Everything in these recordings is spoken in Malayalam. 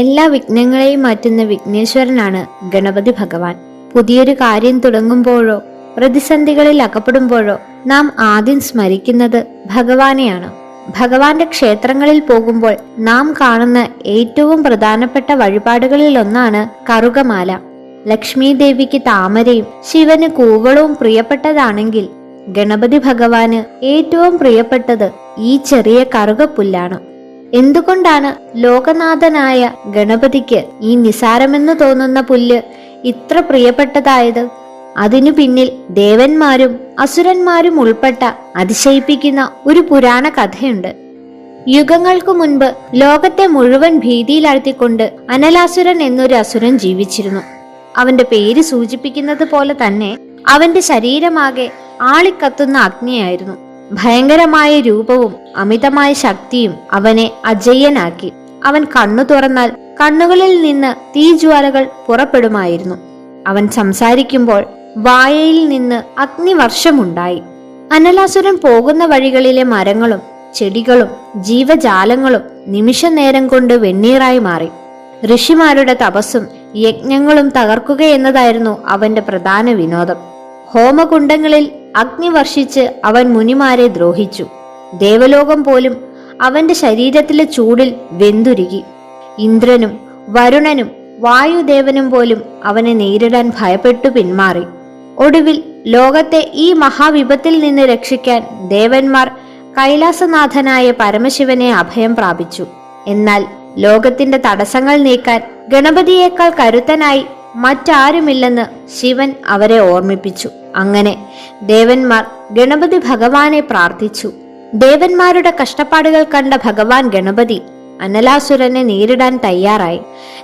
എല്ലാ വിഘ്നങ്ങളെയും മാറ്റുന്ന വിഘ്നേശ്വരനാണ് ഗണപതി ഭഗവാൻ. പുതിയൊരു കാര്യം തുടങ്ങുമ്പോഴോ പ്രതിസന്ധികളിൽ അകപ്പെടുമ്പോഴോ നാം ആദ്യം സ്മരിക്കുന്നത് ഭഗവാനെയാണ്. ഭഗവാന്റെ ക്ഷേത്രങ്ങളിൽ പോകുമ്പോൾ നാം കാണുന്ന ഏറ്റവും പ്രധാനപ്പെട്ട വഴിപാടുകളിൽ ഒന്നാണ് കറുകമാല. ലക്ഷ്മി ദേവിക്ക് താമരയും ശിവന് കൂവളവും പ്രിയപ്പെട്ടതാണെങ്കിൽ ഗണപതി ഭഗവാന് ഏറ്റവും പ്രിയപ്പെട്ടത് ഈ ചെറിയ കറുകപ്പുല്ലാണ്. എന്തുകൊണ്ടാണ് ലോകനാഥനായ ഗണപതിക്ക് ഈ നിസാരമെന്ന് തോന്നുന്ന പുല്ല് ഇത്ര പ്രിയപ്പെട്ടതായത്? അതിനു പിന്നിൽ ദേവന്മാരും അസുരന്മാരും ഉൾപ്പെട്ട അതിശയിപ്പിക്കുന്ന ഒരു പുരാണ കഥയുണ്ട്. യുഗങ്ങൾക്കു മുൻപ് ലോകത്തെ മുഴുവൻ ഭീതിയിലാഴ്ത്തിക്കൊണ്ട് അനലാസുരൻ എന്നൊരു അസുരൻ ജീവിച്ചിരുന്നു. അവന്റെ പേര് സൂചിപ്പിക്കുന്നത് പോലെ തന്നെ അവന്റെ ശരീരമാകെ ആളിക്കത്തുന്ന അഗ്നിയായിരുന്നു. ഭയങ്കരമായ രൂപവും അമിതമായ ശക്തിയും അവനെ അജയ്യനാക്കി അവൻ കണ്ണു തുറന്നാൽ കണ്ണുകളിൽ നിന്ന് തീജ്വാലകൾ പുറപ്പെടുമായിരുന്നു. അവൻ സംസാരിക്കുമ്പോൾ വായയിൽ നിന്ന് അഗ്നിവർഷമുണ്ടായി. അനലാസുരൻ പോകുന്ന വഴികളിലെ മരങ്ങളും ചെടികളും ജീവജാലങ്ങളും നിമിഷനേരം കൊണ്ട് വെണ്ണീറായി മാറി. ഋഷിമാരുടെ തപസ്സും യജ്ഞങ്ങളും തകർക്കുക എന്നതായിരുന്നു അവന്റെ പ്രധാന വിനോദം. ഹോമകുണ്ടങ്ങളിൽ അഗ്നി വർഷിച്ച് അവൻ മുനിമാരെ ദ്രോഹിച്ചു. ദേവലോകം പോലും അവന്റെ ശരീരത്തിലെ ചൂടിൽ വെന്തുരുകി. ഇന്ദ്രനും വരുണനും വായുദേവനും പോലും അവനെ നേരിടാൻ ഭയപ്പെട്ടു പിന്മാറി. ഒടുവിൽ ലോകത്തെ ഈ മഹാവിപത്തിൽ നിന്ന് രക്ഷിക്കാൻ ദേവന്മാർ കൈലാസനാഥനായ പരമശിവനെ അഭയം പ്രാപിച്ചു. എന്നാൽ ലോകത്തിന്റെ തടസ്സങ്ങൾ നീക്കാൻ ഗണപതിയേക്കാൾ കരുത്തനായി മറ്റാരുമില്ലെന്ന് ശിവൻ അവരെ ഓർമ്മിപ്പിച്ചു. അങ്ങനെ ദേവന്മാർ ഗണപതി ഭഗവാനെ പ്രാർത്ഥിച്ചു. ദേവന്മാരുടെ കഷ്ടപ്പാടുകൾ കണ്ട ഭഗവാൻ ഗണപതി അനലാസുരനെ നേരിടാൻ തയ്യാറായി.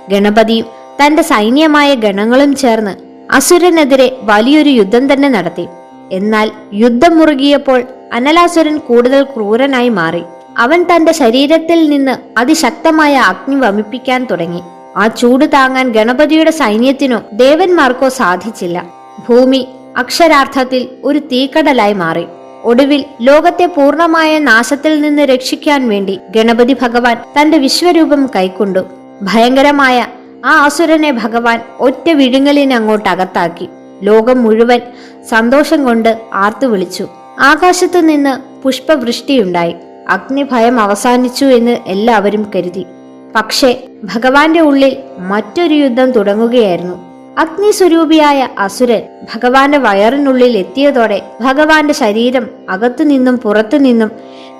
ഗണപതിയും തന്റെ സൈന്യമായ ഗണങ്ങളും ചേർന്ന് അസുരനെതിരെ വലിയൊരു യുദ്ധം തന്നെ നടത്തി. എന്നാൽ യുദ്ധം മുറുകിയപ്പോൾ അനലാസുരൻ കൂടുതൽ ക്രൂരനായി മാറി. അവൻ തന്റെ ശരീരത്തിൽ നിന്ന് അതിശക്തമായ അഗ്നി വമിപ്പിക്കാൻ തുടങ്ങി. ആ ചൂട് താങ്ങാൻ ഗണപതിയുടെ സൈന്യത്തിനോ ദേവന്മാർക്കോ സാധിച്ചില്ല. ഭൂമി അക്ഷരാർത്ഥത്തിൽ ഒരു തീക്കടലായി മാറി. ഒടുവിൽ ലോകത്തെ പൂർണമായ നാശത്തിൽ നിന്ന് രക്ഷിക്കാൻ വേണ്ടി ഗണപതി ഭഗവാൻ തന്റെ വിശ്വരൂപം കൈക്കൊണ്ടു. ഭയങ്കരമായ ആ അസുരനെ ഭഗവാൻ ഒറ്റ വിഴുങ്ങലിന് അങ്ങോട്ട് അകത്താക്കി. ലോകം മുഴുവൻ സന്തോഷം കൊണ്ട് ആർത്തു വിളിച്ചു. ആകാശത്തു നിന്ന് പുഷ്പവൃഷ്ടിയുണ്ടായി. അഗ്നിഭയം അവസാനിച്ചു എന്ന് എല്ലാവരും കരുതി. പക്ഷേ ഭഗവാന്റെ ഉള്ളിൽ മറ്റൊരു യുദ്ധം തുടങ്ങുകയായിരുന്നു. അഗ്നി സ്വരൂപിയായ അസുരൻ ഭഗവാന്റെ വയറിനുള്ളിൽ എത്തിയതോടെ ഭഗവാന്റെ ശരീരം അകത്തുനിന്നും പുറത്തുനിന്നും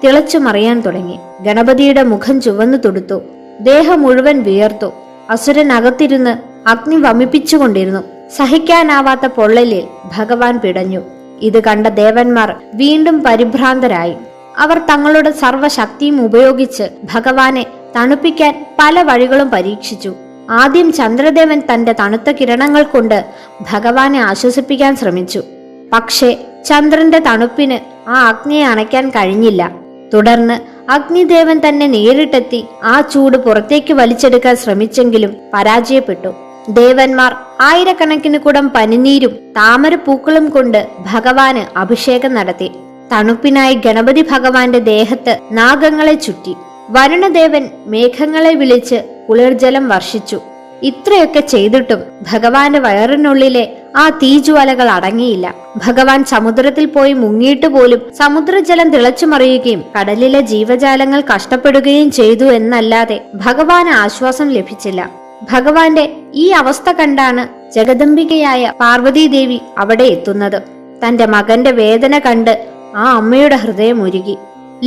തിളച്ചു മറിയാൻ തുടങ്ങി. ഗണപതിയുടെ മുഖം ചുവന്നു തൊടുത്തു. ദേഹം മുഴുവൻ വിയർത്തു. അസുരൻ അകത്തിരുന്ന് അഗ്നി വമിപ്പിച്ചുകൊണ്ടിരുന്നു. സഹിക്കാനാവാത്ത പൊള്ളലിൽ ഭഗവാൻ പിടഞ്ഞു. ഇത് കണ്ട ദേവന്മാർ വീണ്ടും പരിഭ്രാന്തരായി. അവർ തങ്ങളുടെ സർവശക്തിയും ഉപയോഗിച്ച് ഭഗവാനെ തണുപ്പിക്കാൻ പല വഴികളും പരീക്ഷിച്ചു. ആദ്യം ചന്ദ്രദേവൻ തന്റെ തണുത്ത കിരണങ്ങൾ കൊണ്ട് ഭഗവാനെ ആശ്വസിപ്പിക്കാൻ ശ്രമിച്ചു. പക്ഷേ ചന്ദ്രന്റെ തണുപ്പിന് ആ അഗ്നിയെ അണയ്ക്കാൻ കഴിഞ്ഞില്ല. തുടർന്ന് അഗ്നിദേവൻ തന്നെ നേരിട്ടെത്തി ആ ചൂട് പുറത്തേക്ക് വലിച്ചെടുക്കാൻ ശ്രമിച്ചെങ്കിലും പരാജയപ്പെട്ടു. ദേവന്മാർ ആയിരക്കണക്കിന് കുടം പനിനീരും താമരപ്പൂക്കളും കൊണ്ട് ഭഗവാന് അഭിഷേകം നടത്തി. തണുപ്പിനായി ഗണപതി ഭഗവാന്റെ ദേഹത്ത് നാഗങ്ങളെ ചുറ്റി. വരുണദേവൻ മേഘങ്ങളെ വിളിച്ച് കുളിർജലം വർഷിച്ചു. ഇത്രയൊക്കെ ചെയ്തിട്ടും ഭഗവാന്റെ വയറിനുള്ളിലെ ആ തീജ്വാലകൾ അടങ്ങിയില്ല. ഭഗവാൻ സമുദ്രത്തിൽ പോയി മുങ്ങിയിട്ട് പോലും സമുദ്രജലം തിളച്ചു മറിയുകയും കടലിലെ ജീവജാലങ്ങൾ കഷ്ടപ്പെടുകയും ചെയ്തു എന്നല്ലാതെ ഭഗവാന് ആശ്വാസം ലഭിച്ചില്ല. ഭഗവാന്റെ ഈ അവസ്ഥ കണ്ടാണ് ജഗദംബികയായ പാർവതീദേവി അവിടെ എത്തുന്നത്. തന്റെ മകന്റെ വേദന കണ്ട് ആ അമ്മയുടെ ഹൃദയം ഉരുകി.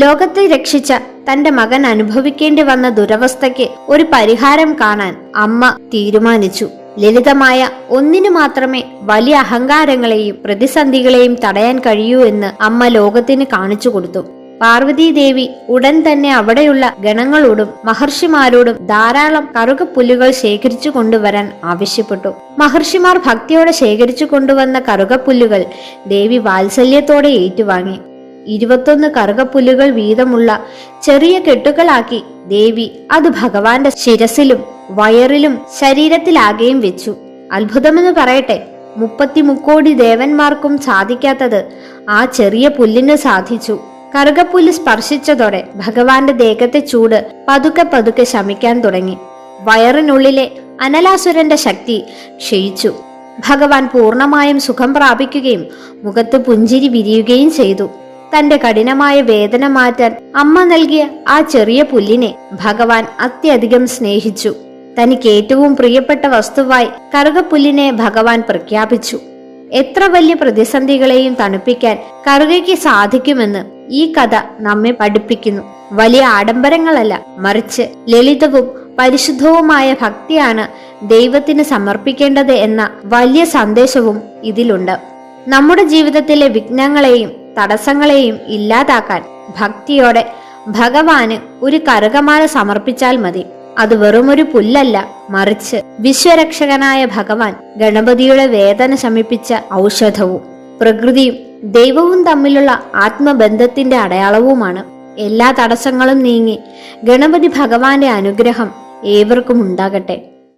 ലോകത്തെ രക്ഷിച്ച തന്റെ മകൻ അനുഭവിക്കേണ്ടി വന്ന ദുരവസ്ഥയ്ക്ക് ഒരു പരിഹാരം കാണാൻ അമ്മ തീരുമാനിച്ചു. ലളിതമായ ഒന്നിനു മാത്രമേ വലിയ അഹങ്കാരങ്ങളെയും പ്രതിസന്ധികളെയും തടയാൻ കഴിയൂ എന്ന് അമ്മ ലോകത്തിന് കാണിച്ചു കൊടുത്തു. പാർവതീദേവി ഉടൻ തന്നെ അവിടെയുള്ള ഗണങ്ങളോടും മഹർഷിമാരോടും ധാരാളം കറുകപ്പുല്ലുകൾ ശേഖരിച്ചു കൊണ്ടുവരാൻ ആവശ്യപ്പെട്ടു. മഹർഷിമാർ ഭക്തിയോടെ ശേഖരിച്ചു കൊണ്ടുവന്ന കറുകപ്പുല്ലുകൾ ദേവി വാത്സല്യത്തോടെ ഏറ്റുവാങ്ങി. ഇരുപത്തൊന്ന് കറുകപ്പുല്ലുകൾ വീതമുള്ള ചെറിയ കെട്ടുകളാക്കി ദേവി അത് ഭഗവാന്റെ ശിരസിലും വയറിലും ശരീരത്തിലാകെയും വെച്ചു. അത്ഭുതമെന്ന് പറയട്ടെ മുപ്പത്തി മുക്കോടി ദേവന്മാർക്കും സാധിക്കാത്തത് ആ ചെറിയ പുല്ലിന് സാധിച്ചു. കറുകപ്പുല്ല് സ്പർശിച്ചതോടെ ഭഗവാന്റെ ദേഹത്തെ ചൂട് പതുക്കെ പതുക്കെ ശമിക്കാൻ തുടങ്ങി. വയറിനുള്ളിലെ അനലാസുരന്റെ ശക്തി ക്ഷയിച്ചു. ഭഗവാൻ പൂർണമായും സുഖം പ്രാപിക്കുകയും മുഖത്ത് പുഞ്ചിരി വിരിയുകയും ചെയ്തു. തന്റെ കഠിനമായ വേദന മാറ്റാൻ അമ്മ നൽകിയ ആ ചെറിയ പുല്ലിനെ ഭഗവാൻ അത്യധികം സ്നേഹിച്ചു. തനിക്ക് ഏറ്റവും പ്രിയപ്പെട്ട വസ്തുവായി കറുകപ്പുല്ലിനെ ഭഗവാൻ പ്രഖ്യാപിച്ചു. എത്ര വലിയ പ്രതിസന്ധികളെയും തണുപ്പിക്കാൻ കറുകയ്ക്ക് സാധിക്കുമെന്ന് ഈ കഥ നമ്മെ പഠിപ്പിക്കുന്നു. വലിയ ആഡംബരങ്ങളല്ല മറിച്ച് ലളിതവും പരിശുദ്ധവുമായ ഭക്തിയാണ് ദൈവത്തിന് സമർപ്പിക്കേണ്ടത് എന്ന വലിയ സന്ദേശവും ഇതിലുണ്ട്. നമ്മുടെ ജീവിതത്തിലെ വിഘ്നങ്ങളെയും തടസ്സങ്ങളെയും ഇല്ലാതാക്കാൻ ഭക്തിയോടെ ഭഗവാന് ഒരു കറുകമാല സമർപ്പിച്ചാൽ മതി. അത് വെറുമൊരു പുല്ലല്ല മറിച്ച് വിശ്വരക്ഷകനായ ഭഗവാൻ ഗണപതിയുടെ വേദന ശമിപ്പിച്ച ഔഷധവും പ്രകൃതിയും ദൈവവും തമ്മിലുള്ള ആത്മബന്ധത്തിന്റെ അടയാളവുമാണ്. എല്ലാ തടസ്സങ്ങളും നീങ്ങി ഗണപതി ഭഗവാന്റെ അനുഗ്രഹം ഏവർക്കും ഉണ്ടാകട്ടെ.